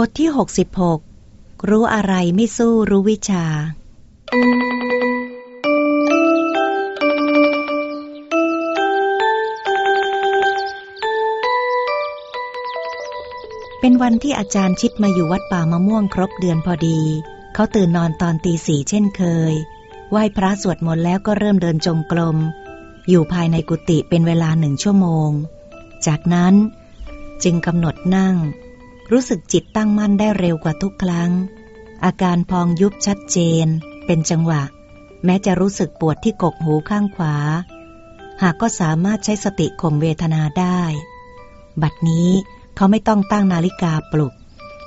บทที่ 66 รู้อะไรไม่สู้รู้วิชา เป็นวันที่อาจารย์ชิดมาอยู่วัดป่ามะม่วงครบเดือนพอดี เขาตื่นนอนตอนตีสี่เช่นเคย ไหว้พระสวดมนต์แล้วก็เริ่มเดินจงกรม อยู่ภายในกุฏิเป็นเวลาหนึ่งชั่วโมง จากนั้นจึงกำหนดนั่ง รู้สึกจิตตั้งมั่นได้เร็วกว่าทุกครั้ง อาการพองยุบชัดเจน เป็นจังหวะ แม้จะรู้สึกปวดที่กกหูข้างขวา หากก็สามารถใช้สติข่มเวทนาได้ บัดนี้เขาไม่ต้องตั้งนาฬิกาปลุก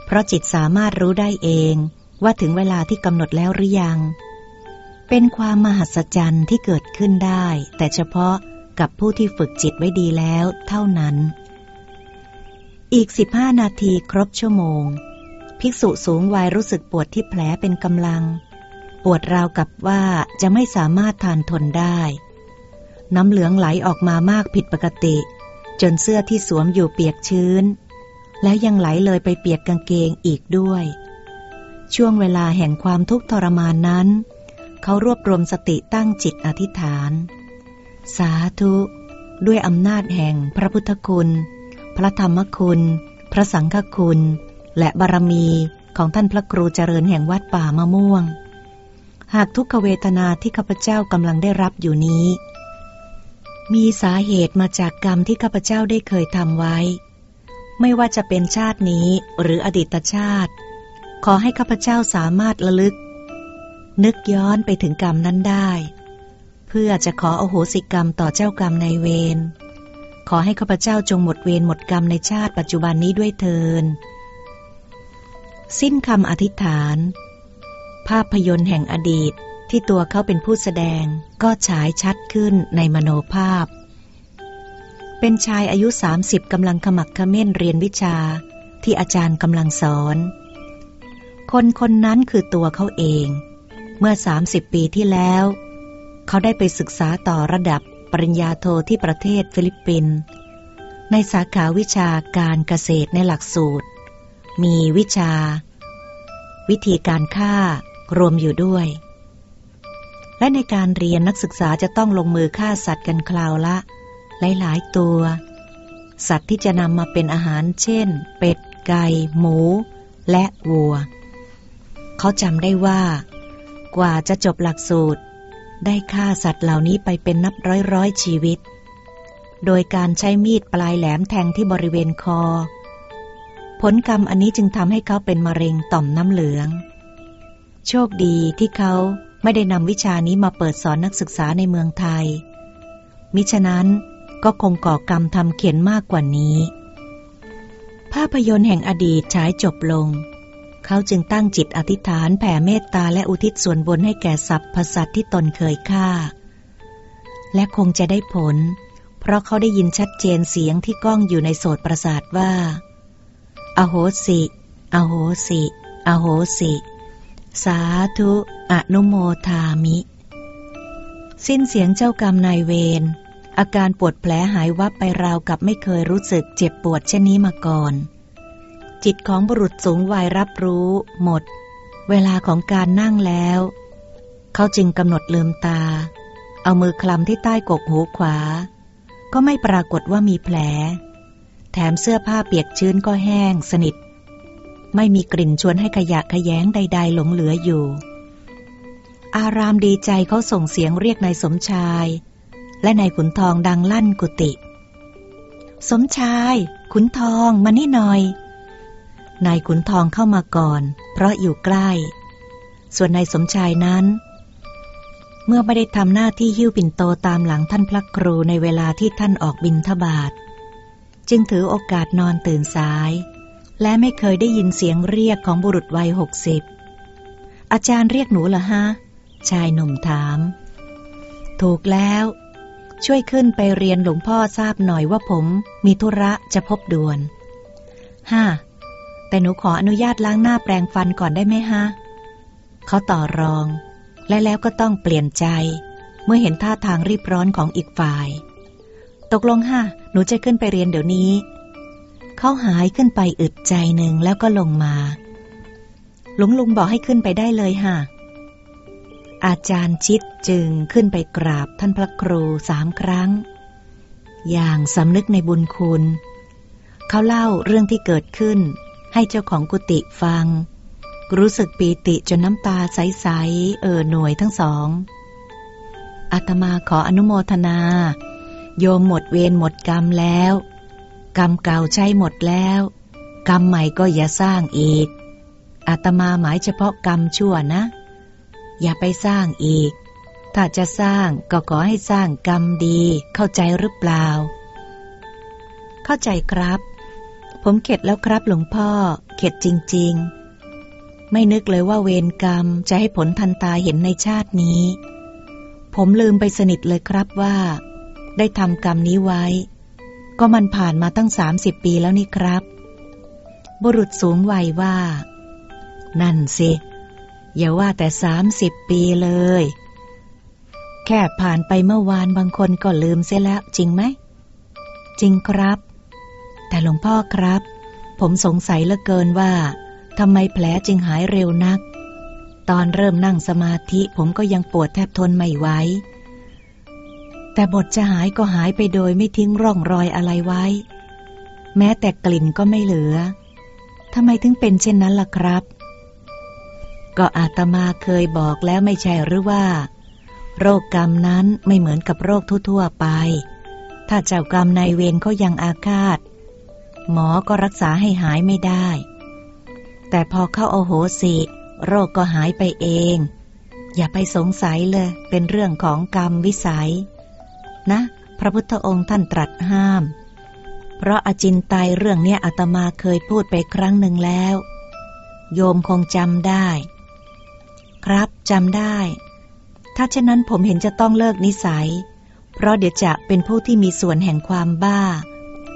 เพราะจิตสามารถรู้ได้เองว่าถึงเวลาที่กำหนดแล้วหรือยัง เป็นความมหัศจรรย์ที่เกิดขึ้นได้ แต่เฉพาะกับผู้ที่ฝึกจิตไว้ดีแล้วเท่านั้น อีกสิบห้านาทีครบชั่วโมง ภิกษุสูงวัยรู้สึกปวดที่แผลเป็นกำลัง ปวดราวกับว่าจะไม่สามารถทานทนได้ น้ำเหลืองไหลออกมามากผิดปกติ จนเสื้อที่สวมอยู่เปียกชื้น แล้วยังไหลเลยไปเปียกกางเกงอีกด้วย ช่วงเวลาแห่งความทุกข์ทรมานนั้น เขารวบรวมสติตั้งจิตอธิษฐาน สาธุ ด้วยอำนาจแห่งพระพุทธคุณ พระธรรมคุณ พระสังฆคุณ และบารมีของท่านพระครูเจริญแห่งวัดป่ามะม่วง หากทุกขเวทนาที่ข้าพเจ้ากำลังได้รับอยู่นี้ มีสาเหตุมาจากกรรมที่ข้าพเจ้าได้เคยทำไว้ ไม่ว่าจะเป็นชาตินี้หรืออดีตชาติ ขอให้ข้าพเจ้าสามารถระลึก นึกย้อนไปถึงกรรมนั้นได้ เพื่อจะขออโหสิกรรมต่อเจ้ากรรมในเวร ขอให้ข้าพเจ้าจงหมดเวรหมดกรรมในชาติปัจจุบันนี้ด้วยเทิน สิ้นคำอธิษฐาน ภาพยนตร์แห่งอดีตที่ตัวเขาเป็นผู้แสดงก็ฉายชัดขึ้นในมโนภาพ เป็นชายอายุ 30กำลังขมักเขม้นเรียนวิชาที่อาจารย์กำลังสอน คนคนนั้นคือตัวเขาเอง เมื่อ 30 ปีที่แล้ว เขาได้ไปศึกษาต่อระดับ ปริญญาโทที่ประเทศฟิลิปปินส์ในสาขาวิชาการเกษตรในหลักสูตร มีวิชา วิธีการฆ่ารวมอยู่ด้วย และในการเรียนนักศึกษาจะต้องลงมือฆ่าสัตว์กันคราวละ หลาย ๆ ตัว สัตว์ที่จะนำมาเป็นอาหารเช่น เป็ด ไก่ หมู และวัว เขาจำได้ว่า กว่าจะจบหลักสูตร ได้ฆ่าสัตว์เหล่านี้ไปเป็นนับร้อยร้อยชีวิต โดยการใช้มีดปลายแหลมแทงที่บริเวณคอ ผลกรรมอันนี้จึงทำให้เขาเป็นมะเร็งต่อมน้ำเหลือง โชคดีที่เขาไม่ได้นำวิชานี้มาเปิดสอนนักศึกษาในเมืองไทย มิฉะนั้นก็คงก่อกรรมทำเขียนมากกว่านี้ ภาพยนตร์แห่งอดีตฉายจบลง เขาจึงตั้งจิตอธิษฐานแผ่เมตตาและอุทิศส่วนบนให้แก่สรรพสัตที่ตนเคยฆ่า และคงจะได้ผล เพราะเขาได้ยินชัดเจนเสียงที่ก้องอยู่ในโสตประสาทว่า อโหสิ อโหสิ อโหสิ สาธุอนุโมทามิ สิ้นเสียงเจ้ากรรมนายเวรอาการปวดแผลหายวับไปราวกับไม่เคยรู้สึกเจ็บปวดเช่นนี้มาก่อน จิตของบุรุษสูงวัยรับรู้หมด เวลาของการนั่งแล้ว เขาจึงกำหนดลืมตา เอามือคลำที่ใต้กกหูขวา ก็ไม่ปรากฏว่ามีแผล แถมเสื้อผ้าเปียกชื้นก็แห้งสนิท ไม่มีกลิ่นชวนให้ขยะขยงใด ๆ หลงเหลืออยู่ อารามดีใจเขาส่งเสียงเรียกนายสมชาย และนายขุนทองดังลั่นกุฏิสมชาย ขุนทองมานี่หน่อย นายขุนทองเข้ามาก่อน เพราะอยู่ใกล้ ส่วนนายสมชายนั้น เมื่อไม่ได้ทำหน้าที่หิ้วปิ่นโตตามหลังท่านพระครูในเวลาที่ท่านออกบินทบาท จึงถือโอกาสนอนตื่นสาย และไม่เคยได้ยินเสียงเรียกของบุรุษวัยหกสิบอาจารย์เรียกหนูเหรอฮะ ชายหนุ่มถาม ถูกแล้ว ช่วยขึ้นไปเรียนหลวงพ่อทราบหน่อยว่าผมมีธุระจะพบด่วนฮ่า แต่หนูขออนุญาตล้างหน้าแปรงฟันก่อนได้ไหมฮะ เขาต่อรอง และแล้วก็ต้องเปลี่ยนใจ เมื่อเห็นท่าทางรีบร้อนของอีกฝ่าย ตกลงฮะ หนูจะขึ้นไปเรียนเดี๋ยวนี้ เขาหายขึ้นไปอึดใจหนึ่งแล้วก็ลงมา ลุงลุงบอกให้ขึ้นไปได้เลยฮะ อาจารย์ชิดจึงขึ้นไปกราบท่านพระครูสามครั้ง อย่างสำนึกในบุญคุณ เขาเล่าเรื่องที่เกิดขึ้น ให้เจ้าของกุฏิฟัง รู้สึกปีติจนน้ำตาใสๆเอ่อหน่วยทั้งสองอาตมาขออนุโมทนา โยมหมดเวรหมดกรรมแล้ว กรรมเก่าใช้หมดแล้ว กรรมใหม่ก็อย่าสร้างอีกอาตมาหมายเฉพาะกรรมชั่วนะ อย่าไปสร้างอีก ถ้าจะสร้างก็ขอให้สร้างกรรมดี เข้าใจหรือเปล่า เข้าใจครับ ผมเข็ดแล้วครับหลวงพ่อ เข็ดจริง ๆ ไม่นึกเลยว่าเวรกรรมจะให้ผลทันตาเห็นในชาตินี้ ผมลืมไปสนิทเลยครับว่า ได้ทำกรรมนี้ไว้ ก็มันผ่านมาตั้งสามสิบปีแล้วนี่ครับ บุรุษสูงวัยว่า นั่นสิ อย่าว่าแต่สามสิบปีเลย แค่ผ่านไปเมื่อวานบางคนก็ลืมเสียแล้วจริงไหม จริงครับ แต่หลวงพ่อครับ ผมสงสัยเหลือเกินว่าทำไมแผลจึงหายเร็วนัก ตอนเริ่มนั่งสมาธิผมก็ยังปวดแทบทนไม่ไหวแต่บทจะหายก็หายไปโดยไม่ทิ้งร่องรอยอะไรไว้ แม้แต่กลิ่นก็ไม่เหลือทำไมถึงเป็นเช่นนั้นล่ะครับ ก็อาตมาเคยบอกแล้วไม่ใช่หรือว่า โรคกรรมนั้นไม่เหมือนกับโรคทั่วๆไป ถ้าเจ้ากรรมนายเวรเขายังอาฆาต หมอก็รักษาให้หายไม่ได้ แต่พอเข้าโอโหสิ โรคก็หายไปเอง อย่าไปสงสัยเลย เป็นเรื่องของกรรมวิสัย นะ พระพุทธองค์ท่านตรัสห้าม เพราะอาจินไตยเรื่องเนี้ยอาตมาเคยพูดไปครั้งหนึ่งแล้ว โยมคงจำได้ ครับจำได้ ถ้าเช่นนั้นผมเห็นจะต้องเลิกนิสัย เพราะเดี๋ยวจะเป็นผู้ที่มีส่วนแห่งความบ้า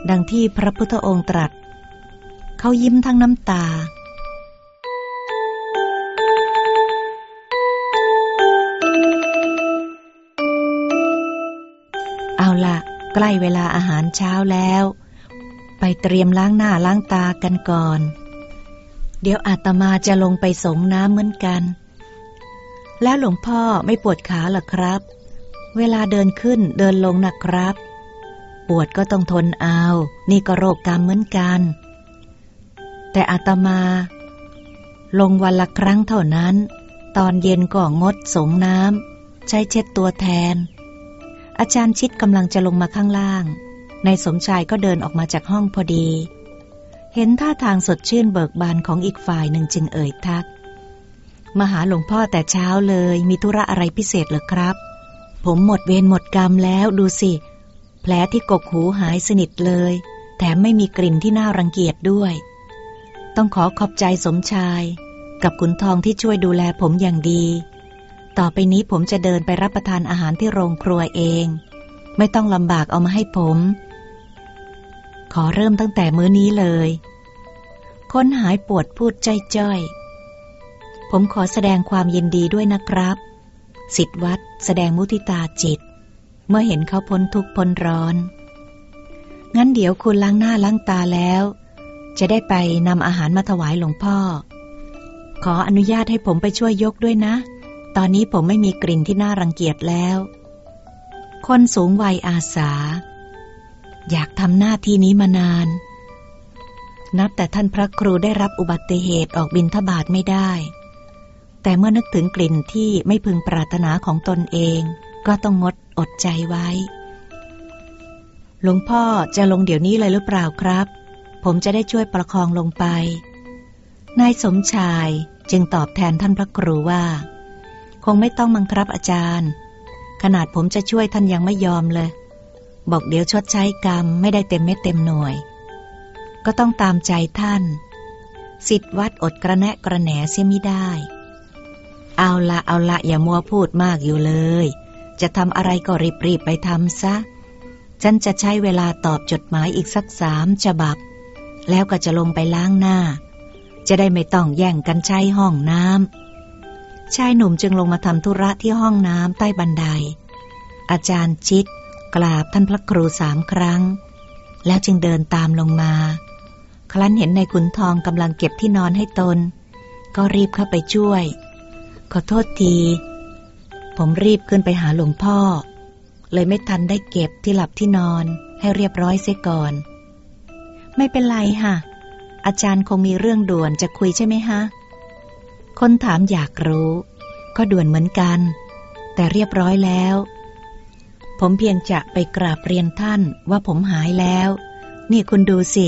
ดังที่พระพุทธองค์ตรัส เขายิ้มทั้งน้ำตา เอาละใกล้เวลาอาหารเช้าแล้ว ไปเตรียมล้างหน้าล้างตากันก่อน เดี๋ยวอาตมาจะลงไปสงน้ำเหมือนกัน แล้วหลวงพ่อไม่ปวดขาหรอครับ เวลาเดินขึ้นเดินลงนะครับ ปวดก็ต้องทนเอา นี่ก็โรคกรรมเหมือนกัน แต่อาตมา ลงวันละครั้งเท่านั้น ตอนเย็นก็งดสงน้ำใช้เช็ดตัวแทน อาจารย์ชิดกำลังจะลงมาข้างล่าง ในสมชายก็เดินออกมาจากห้องพอดี เห็นท่าทางสดชื่นเบิกบานของอีกฝ่ายหนึ่งจึงเอ่ยทักมาหาหลวงพ่อแต่เช้าเลยมีธุระอะไรพิเศษหรือครับ ผมหมดเวรหมดกรรมแล้วดูสิ แผลที่กกหูหายสนิทเลย แถมไม่มีกลิ่นที่น่ารังเกียจด้วย ต้องขอขอบใจสมชาย กับขุนทองที่ช่วยดูแลผมอย่างดี ต่อไปนี้ผมจะเดินไปรับประทานอาหารที่โรงครัวเอง ไม่ต้องลำบากเอามาให้ผม ขอเริ่มตั้งแต่มื้อนี้เลยคนหายปวดพูดจ้อยๆ ผมขอแสดงความยินดีด้วยนะครับ สิทธวัดแสดงมุทิตาจิต เมื่อเห็นเขาพ้นทุกข์พ้นร้อน งั้นเดี๋ยวคุณล้างหน้าล้างตาแล้ว จะได้ไปนำอาหารมาถวายหลวงพ่อ ขออนุญาตให้ผมไปช่วยยกด้วยนะ ตอนนี้ผมไม่มีกลิ่นที่น่ารังเกียจแล้ว คนสูงวัยอาสา อยากทำหน้าที่นี้มานาน นับแต่ท่านพระครูได้รับอุบัติเหตุออกบินทบาทไม่ได้ แต่เมื่อนึกถึงกลิ่นที่ไม่พึงปรารถนาของตนเอง ก็ต้องงดอดใจไว้ หลวงพ่อจะลงเดี๋ยวนี้เลยหรือเปล่าครับ ผมจะได้ช่วยประคองลงไป นายสมชายจึงตอบแทนท่านพระครูว่า คงไม่ต้องมังครับอาจารย์ ขนาดผมจะช่วยท่านยังไม่ยอมเลย บอกเดี๋ยวชดใช้กรรมไม่ได้เต็มเม็ดเต็มหน่วย ก็ต้องตามใจท่าน สิทธวัดอดกระแนะกระแหนเสียไม่ได้ เอาละเอาละอย่ามัวพูดมากอยู่เลย จะทำอะไรก็รีบๆไปทำซะ ฉันจะใช้เวลาตอบจดหมายอีกสักสามฉบับ แล้วก็จะลงไปล้างหน้า จะได้ไม่ต้องแย่งกันใช้ห้องน้ำชายหนุ่มจึงลงมาทำธุระที่ห้องน้ำใต้บันได อาจารย์ชิดกราบท่านพระครูสามครั้ง แล้วจึงเดินตามลงมา ครั้นเห็นในขุนทองกำลังเก็บที่นอนให้ตน ก็รีบเข้าไปช่วย ขอโทษที ผมรีบขึ้นไปหาหลวงพ่อ เลยไม่ทันได้เก็บที่หลับที่นอนให้เรียบร้อยเสียก่อน ไม่เป็นไรค่ะ อาจารย์คงมีเรื่องด่วนจะคุยใช่ไหมฮะ คนถามอยากรู้ ก็ด่วนเหมือนกัน แต่เรียบร้อยแล้ว ผมเพียงจะไปกราบเรียนท่านว่าผมหายแล้ว นี่คุณดูสิ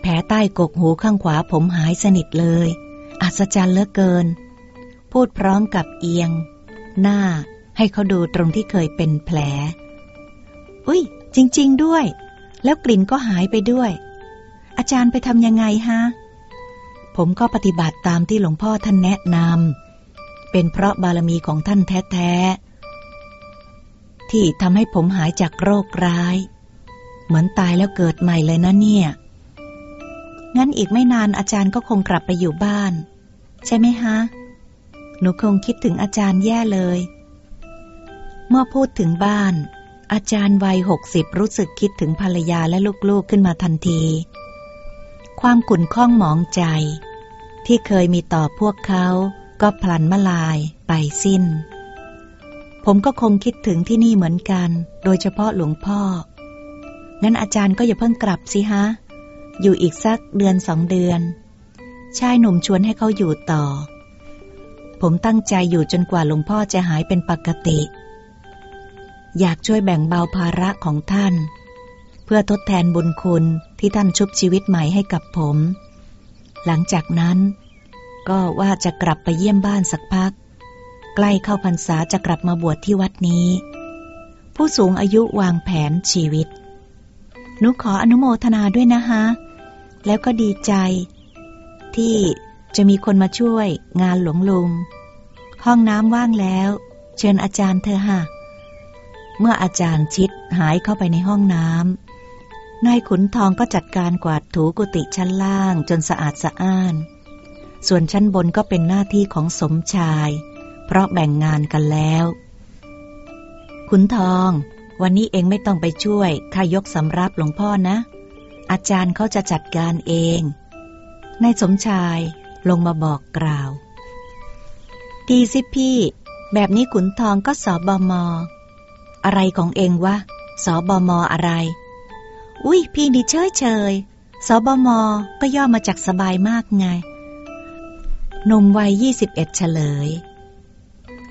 แผลใต้กกหูข้างขวาผมหายสนิทเลย อัศจรรย์เหลือเกิน พูดพร้อมกับเอียง หน้า ให้เขาดูตรงที่เคยเป็นแผล อุ้ยจริง ๆ ด้วย แล้วกลิ่นก็หายไปด้วย อาจารย์ไปทำยังไงฮะ ผมก็ปฏิบัติตามที่หลวงพ่อท่านแนะนำเป็นเพราะบารมีของท่านแท้ๆ ที่ทำให้ผมหายจากโรคร้าย เหมือนตายแล้วเกิดใหม่เลยนะเนี่ย งั้นอีกไม่นานอาจารย์ก็คงกลับไปอยู่บ้าน ใช่ไหมฮะ นูคงคิดถึงอาจารย์แย่เลย เมื่อพูดถึงบ้าน อาจารย์วัยหกสิบรู้สึกคิดถึงภรรยาและลูกๆขึ้นมาทันที ความขุ่นข้องหมองใจ ที่เคยมีต่อพวกเขาก็พลันมาลายไปสิ้น ผมก็คงคิดถึงที่นี่เหมือนกัน โดยเฉพาะหลวงพ่อ งั้นอาจารย์ก็อย่าเพิ่งกลับสิฮะ อยู่อีกสักเดือนสองเดือน ชายหนุ่มชวนให้เขาอยู่ต่อ ผมตั้งใจอยู่จนกว่าหลวงพ่อจะหายเป็นปกติ อยากช่วยแบ่งเบาภาระของท่าน เพื่อทดแทนบุญคุณที่ท่านชุบชีวิตใหม่ให้กับผม หลังจากนั้น ก็ว่าจะกลับไปเยี่ยมบ้านสักพัก ใกล้เข้าพรรษาจะกลับมาบวชที่วัดนี้ ผู้สูงอายุวางแผนชีวิตหนูขออนุโมทนาด้วยนะคะแล้วก็ดีใจที่ จะมีคนมาช่วยงานหลวงลุง ห้องน้ำว่างแล้ว เชิญอาจารย์เธอค่ะเมื่ออาจารย์ชิดหายเข้าไปในห้องน้ำนายขุนทองก็จัดการกวาดถูกุฏิชั้นล่างจนสะอาดสะอ้าน ส่วนชั้นบนก็เป็นหน้าที่ของสมชาย เพราะแบ่งงานกันแล้ว ขุนทอง วันนี้เองไม่ต้องไปช่วยข้ายกสำรับหลวงพ่อนะ อาจารย์เขาจะจัดการเองนายสมชาย ลงมาบอกกล่าว ดีสิพี่ แบบนี้ขุนทองก็สอบมอะไรของเองวะสอบมอะไร อุ้ยพี่นี่เฉยเฉยสบมก็ย่อมาจากสบายมากไงหนมวัยยี่สิบเอ็ดเฉลย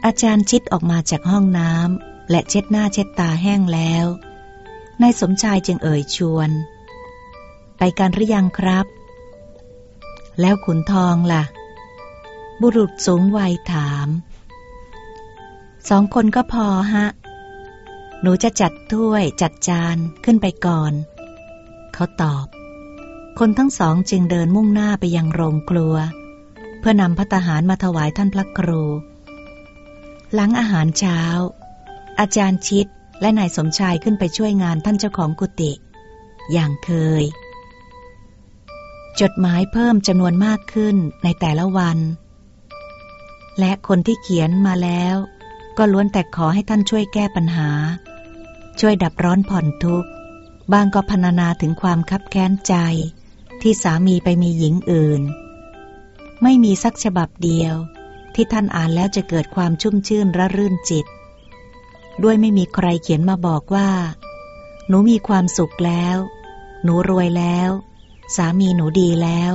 อาจารย์ชิดออกมาจากห้องน้ำและเช็ดหน้าเช็ดตาแห้งแล้วนายสมชายจึงเอ่ยชวน ไปกันหรือยังครับ แล้วขุนทองล่ะ บุรุษสูงวัยถาม สองคนก็พอฮะ หนูจะจัดถ้วยจัดจานขึ้นไปก่อน เขาตอบ คนทั้งสองจึงเดินมุ่งหน้าไปยังโรงครัว เพื่อนำพัตตาหารมาถวายท่านพระครู หลังอาหารเช้า อาจารย์ชิดและนายสมชายขึ้นไปช่วยงานท่านเจ้าของกุฏิอย่างเคย จดหมายเพิ่มจำนวนมากขึ้นในแต่ละวัน และคนที่เขียนมาแล้ว ก็ล้วนแต่ขอให้ท่านช่วยแก้ปัญหา ช่วยดับร้อนผ่อนทุกข์ บางก็พรรณนาถึงความคับแค้นใจ ที่สามีไปมีหญิงอื่น ไม่มีสักฉบับเดียว ที่ท่านอ่านแล้วจะเกิดความชุ่มชื่นระรื่นจิต ด้วยไม่มีใครเขียนมาบอกว่า หนูมีความสุขแล้ว หนูรวยแล้ว สามีหนูดีแล้ว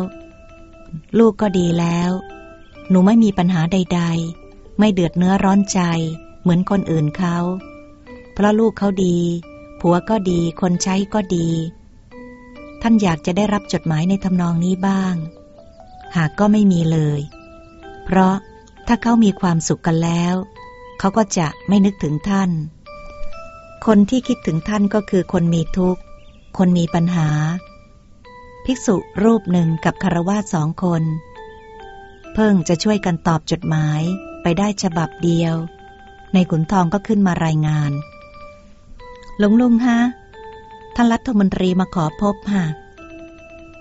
ลูกก็ดีแล้ว หนูไม่มีปัญหาใด ๆ ไม่เดือดเนื้อร้อนใจ เหมือนคนอื่นเขา เพราะลูกเขาดี ผัวก็ดี คนใช้ก็ดี ท่านอยากจะได้รับจดหมายในทำนองนี้บ้าง หากก็ไม่มีเลย เพราะถ้าเขามีความสุขกันแล้ว เขาก็จะไม่นึกถึงท่าน คนที่คิดถึงท่านก็คือคนมีทุกข์ คนมีปัญหา ภิกษุรูปหนึ่งกับคารวาสสองคน เพิ่งจะช่วยกันตอบจดหมายไปได้ฉบับเดียว ในขุนทองก็ขึ้นมารายงาน หลวงลุงฮะ ท่านรัฐมนตรีมาขอพบฮะ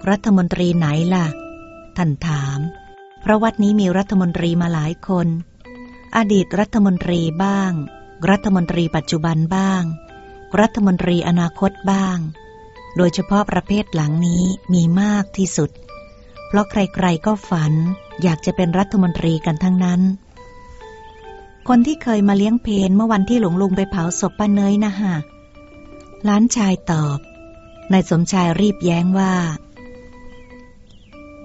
รัฐมนตรีไหนล่ะ ท่านถาม เพราะวัดนี้มีรัฐมนตรีมาหลายคน อดีตรัฐมนตรีบ้าง รัฐมนตรีปัจจุบันบ้าง รัฐมนตรีอนาคตบ้าง โดยเฉพาะประเภทหลังนี้มีมากที่สุด เพราะใครๆก็ฝันอยากจะเป็นรัฐมนตรีกันทั้งนั้น คนที่เคยมาเลี้ยงเพนเมื่อวันที่หลวงลุงไปเผาศพป้าเนยนะฮะล้านชายตอบนายสมชายรีบแย้งว่า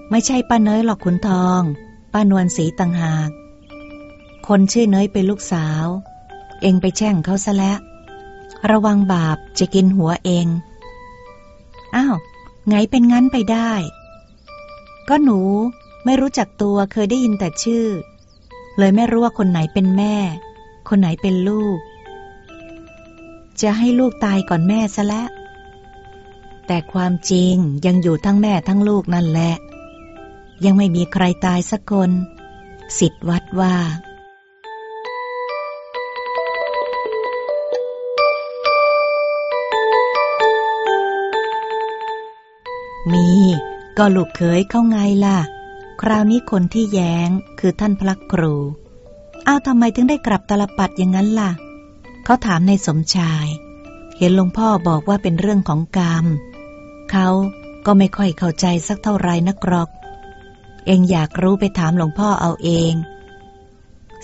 ไม่ใช่ป้าเนยหรอกขุนทอง ป้านวลสีต่างหาก คนชื่อเนยเป็นลูกสาว เองไปแช่งเขาซะแล้ว ระวังบาปจะกินหัวเอง อ้าวไงเป็นงั้นไปได้ ก็หนูไม่รู้จักตัวเคยได้ยินแต่ชื่อ เลยไม่รู้ว่าคนไหนเป็นแม่ คนไหนเป็นลูก จะให้ลูกตายก่อนแม่ซะแล้วแต่ความจริงยังอยู่ทั้งแม่ทั้งลูกนั่นแหละ ยังไม่มีใครตายสักคน สิทธวัดว่า มีก็ลูกเขยเข้าไงล่ะ คราวนี้คนที่แย้งคือท่านพระครู เอาทำไมถึงได้กลับตลปัดอย่างนั้นล่ะ เขาถามในสมชาย เห็นหลวงพ่อบอกว่าเป็นเรื่องของกรรม เขาก็ไม่ค่อยเข้าใจสักเท่าไรนักกรอก เองอยากรู้ไปถามหลวงพ่อเอาเอง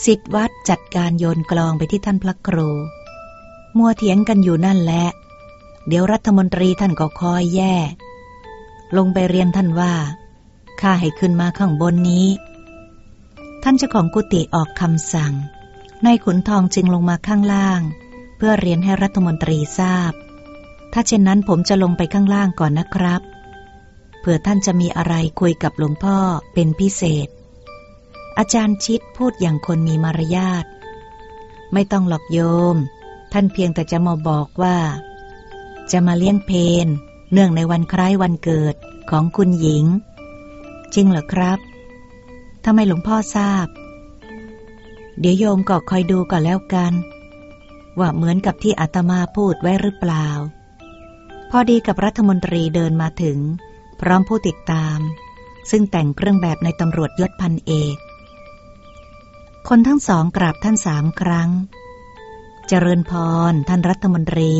สิทธวัดจัดการโยนกลองไปที่ท่านพระครู มัวเถียงกันอยู่นั่นแหละ เดี๋ยวรัฐมนตรีท่านก็คอยแย่ ลงไปเรียนท่านว่า ข้าให้ขึ้นมาข้างบนนี้ ท่านเจ้าของกุฏิออกคำสั่ง นายขุนทองจึงลงมาข้างล่าง เพื่อเรียนให้รัฐมนตรีทราบ ถ้าเช่นนั้นผมจะลงไปข้างล่างก่อนนะครับ เผื่อท่านจะมีอะไรคุยกับหลวงพ่อเป็นพิเศษ อาจารย์ชิดพูดอย่างคนมีมารยาท ไม่ต้องหลอกโยม ท่านเพียงแต่จะมาบอกว่า จะมาเลี้ยงเพน เนื่องในวันคล้ายวันเกิดของคุณหญิง จริงเหรอครับทำไมหลวงพ่อทราบ เดี๋ยวโยมก็คอยดูก่อนแล้วกัน ว่าเหมือนกับที่อาตมาพูดไว้หรือเปล่า พอดีกับรัฐมนตรีเดินมาถึง พร้อมผู้ติดตาม ซึ่งแต่งเครื่องแบบในตำรวจยศพันเอก คนทั้งสองกราบท่านสามครั้ง เจริญพรท่านรัฐมนตรี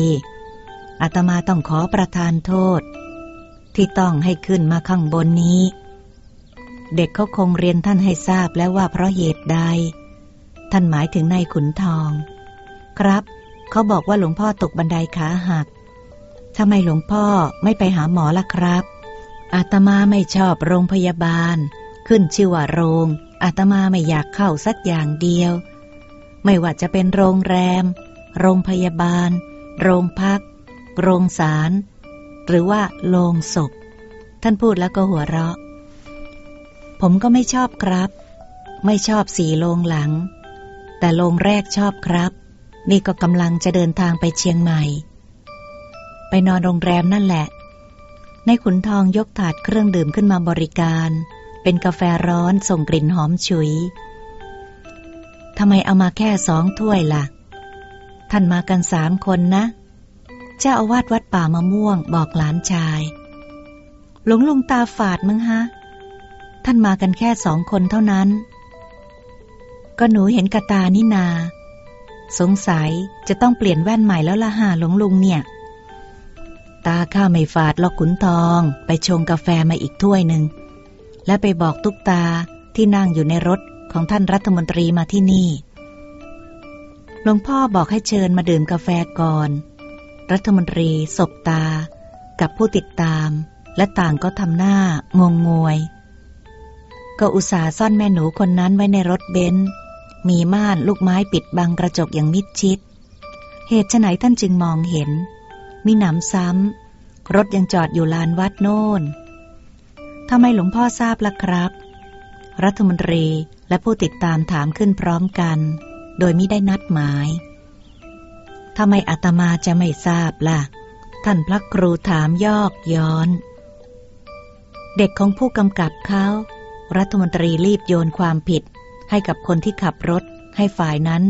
อาตมาต้องขอประทานโทษ ที่ต้องให้ขึ้นมาข้างบนนี้ เด็กเขาคงเรียนท่านให้ทราบแล้วว่าเพราะเหตุใด ท่านหมายถึงนายขุนทอง ครับเขาบอกว่าหลวงพ่อตกบันไดขาหักทำไมหลวงพ่อไม่ไปหาหมอล่ะครับ อาตมาไม่ชอบโรงพยาบาล ขึ้นชื่อว่าโรง อาตมาไม่อยากเข้าสักอย่างเดียว ไม่ว่าจะเป็นโรงแรม โรงพยาบาล โรงพัก โรงสาร หรือว่าโรงศพ ท่านพูดแล้วก็หัวเราะ ผมก็ไม่ชอบครับ ไม่ชอบสีโรงหลัง แต่โรงแรกชอบครับ นี่ก็กำลังจะเดินทางไปเชียงใหม่ ไปนอนโรงแรมนั่นแหละ ในขุนทองยกถาดเครื่องดื่มขึ้นมาบริการ เป็นกาแฟร้อนส่งกลิ่นหอมฉุยทำไมเอามาแค่สองถ้วยล่ะ ท่านมากันสามคนนะ เจ้าอาวาสวัดป่ามะม่วงบอกหลานชาย หลวงลุงตาฝาดมั้งฮะ ท่านมากันแค่สองคนเท่านั้น ก็หนูเห็นกระตานี่นา สงสัยจะต้องเปลี่ยนแว่นใหม่แล้วละหาหลวงลุงเนี่ย ตาข้าไม่ฝาดหรอกขุนทอง ไปชงกาแฟมาอีกถ้วยหนึ่ง และไปบอกตุ๊กตาที่นั่งอยู่ในรถของท่านรัฐมนตรีมาที่นี่หลวงพ่อบอกให้เชิญมาดื่มกาแฟก่อน รัฐมนตรี สบตา กับผู้ติดตาม และต่างก็ทำหน้างงงวย ก็อุตส่าห์ซ่อนแม่หนูคนนั้นไว้ในรถเบนซ์มีม่านลูกไม้ปิดบังกระจกอย่างมิดชิด เหตุไฉนท่านจึงมองเห็น มีหนำซ้ำ รถยังจอดอยู่ลานวัดโน่นทำไมหลวงพ่อทราบล่ะครับ รัฐมนตรีและผู้ติดตามถามขึ้นพร้อมกัน โดยไม่ได้นัดหมาย ทำไมอาตมาจะไม่ทราบล่ะ ท่านพระครูถามยอกย้อน เด็กของผู้กำกับเขา รัฐมนตรีรีบโยนความผิด ให้กับคนที่ขับรถ ให้ฝ่ายนั้น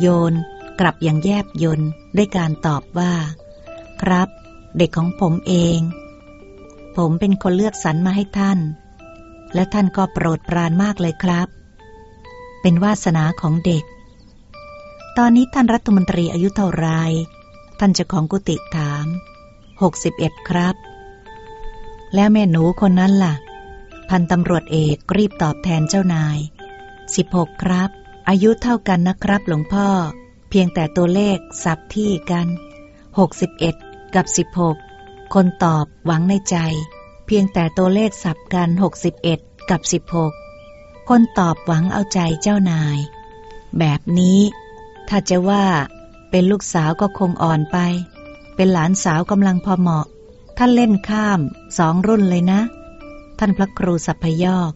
โยน กลับอย่างแยบยนด้วยการตอบว่า ครับ เด็กของผมเอง ผมเป็นคนเลือกสรรมาให้ท่าน และท่านก็โปรดปรานมากเลยครับ เป็นวาสนาของเด็ก ตอนนี้ท่านรัฐมนตรีอายุเท่าไร ท่านเจ้าของกุฏิถามหกสิบเอ็ดครับ แล้วแม่หนูคนนั้นล่ะ พันตำรวจเอกรีบตอบแทนเจ้านายสิบหกครับ อายุเท่ากันนะครับหลวงพ่อ เพียงแต่ตัวเลขสับที่กันหกสิบเอ็ดกับสิบหกคนตอบหวังในใจ เพียงแต่ตัวเลขสับกันหกสิบเอ็ดกับสิบหกคนตอบหวังเอาใจเจ้านาย แบบนี้ ถ้าจะว่าเป็นลูกสาวก็คงอ่อนไป เป็นหลานสาวกำลังพอเหมาะ ท่านเล่นข้ามสองรุ่นเลยนะ ท่านพระครูสัพพยอก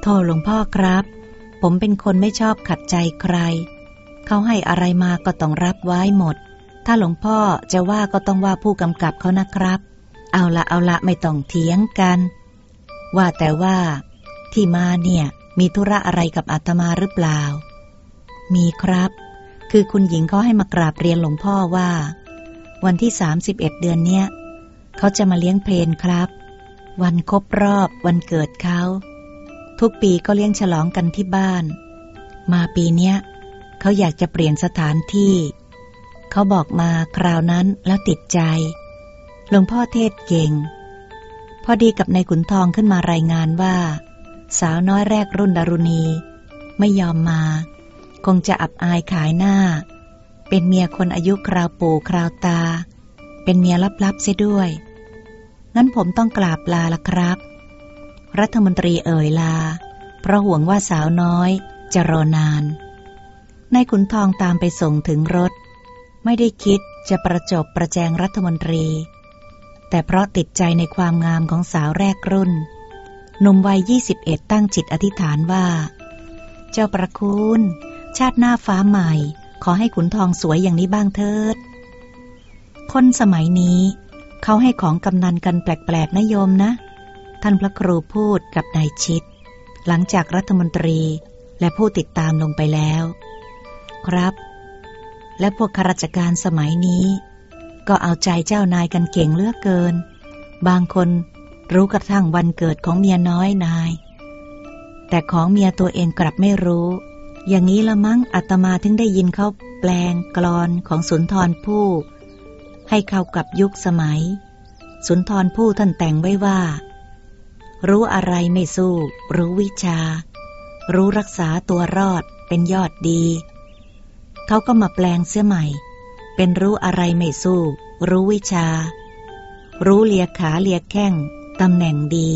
โทษหลวงพ่อครับ ผมเป็นคนไม่ชอบขัดใจใคร เขาให้อะไรมาก็ต้องรับไว้หมด ถ้าหลวงพ่อจะว่าก็ต้องว่าผู้กำกับเขานะครับ เอาละเอาละไม่ต้องเถียงกัน ว่าแต่ว่าที่มาเนี่ยมีธุระอะไรกับอาตมาหรือเปล่า มีครับ คือคุณหญิงเขาให้มากราบเรียนหลวงพ่อว่า วันที่ 31 เดือนเนี้ยเขาจะมาเลี้ยงเพลนครับ วันครบรอบวันเกิดเขา ทุกปีก็เลี้ยงฉลองกันที่บ้าน มาปีเนี้ยเขาอยากจะเปลี่ยนสถานที่ เขาบอกมาคราวนั้นแล้วติดใจ หลวงพ่อเทศเก่ง พอดีกับนายขุนทองขึ้นมารายงานว่า สาวน้อยแรกรุ่นดารุณี ไม่ยอมมา คงจะอับอายขายหน้า เป็นเมียคนอายุคราวปู่คราวตา เป็นเมียลับๆเสียด้วย งั้นผมต้องกราบลาละครับ รัฐมนตรีเอ่ยลา เพราะห่วงว่าสาวน้อยจะรอนาน นายขุนทองตามไปส่งถึงรถ ไม่ได้คิดจะประจบประแจงรัฐมนตรี แต่เพราะติดใจในความงามของสาวแรกรุ่นหนุ่มวัย 21 ตั้งจิตอธิษฐานว่า เจ้าประคุณ ชาติหน้าฟ้าใหม่ ขอให้ขุนทองสวยอย่างนี้บ้างเถิด คนสมัยนี้ เขาให้ของกำนันกันแปลกๆนะโยมนะ ท่านพระครูพูดกับนายชิด หลังจากรัฐมนตรีและผู้ติดตามลงไปแล้ว ครับ และพวกข้าราชการสมัยนี้ ก็เอาใจเจ้านายกันเก่งเลือกเกิน บางคนรู้กระทั่งวันเกิดของเมียน้อยนาย แต่ของเมียตัวเองกลับไม่รู้ อย่างนี้ละมั้งอาตมาถึงได้ยินเขาแปลงกลอนของสุนทรภู่ให้เข้ากับยุคสมัย สุนทรภู่ท่านแต่งไว้ว่า รู้อะไรไม่สู้ รู้วิชา รู้รักษาตัวรอดเป็นยอดดี เขาก็มาแปลงเสื้อใหม่ เป็นรู้อะไรไม่สู้ รู้วิชา รู้เลียขาเลียแข้งตำแหน่งดี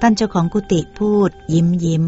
ท่านเจ้าของกุฏิพูดยิ้มยิ้ม